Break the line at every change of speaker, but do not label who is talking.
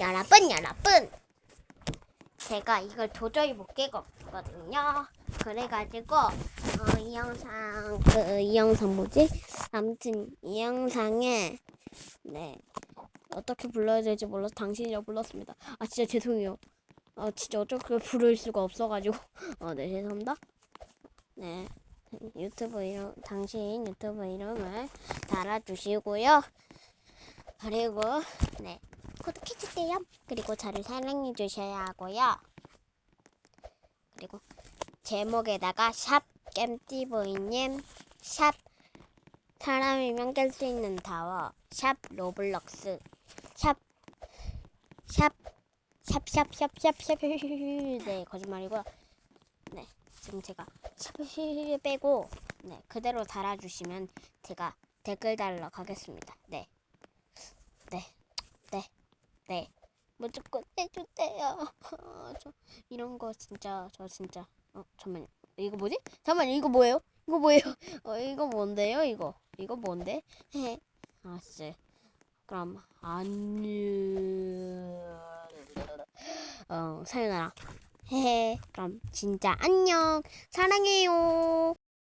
여러분, 여러분. 제가 이걸 도저히 못 깨거든요. 그래가지고 어, 이 영상 그 이 영상 뭐지? 아무튼 이 영상에 네 어떻게 불러야 될지 몰라서 당신이라고 불렀습니다. 아 진짜 죄송해요. 아 진짜 어떻게 부를 수가 없어가지고 어네 죄송합니다. 네 유튜브 이름 당신 유튜브 이름을 달아주시고요. 그리고 네 구독해주세요. 그리고 저를 사랑해 주셔야 하고요. 그리고 제목에다가 샵 겜띠보이님 샵 사람이면 깰 수 있는 타워 샵 로블록스 샵 샵 샵 샵 샵 샵샵 네 거짓말이고요. 네 지금 제가 샵 빼고 네 그대로 달아주시면 제가 댓글 달러 가겠습니다. 네. 네. 네. 네. 무조건 해주세요. 아, 저 이런 거 진짜 저 진짜 어 잠만요. 이거 뭐지? 잠만 이거 뭐예요? 이거 뭐예요? 어 이거 뭔데요? 이거 이거 뭔데? 헤. 아씨. 그럼 안녕. 어 사연하라. 헤헤. 그럼 진짜 안녕. 사랑해요.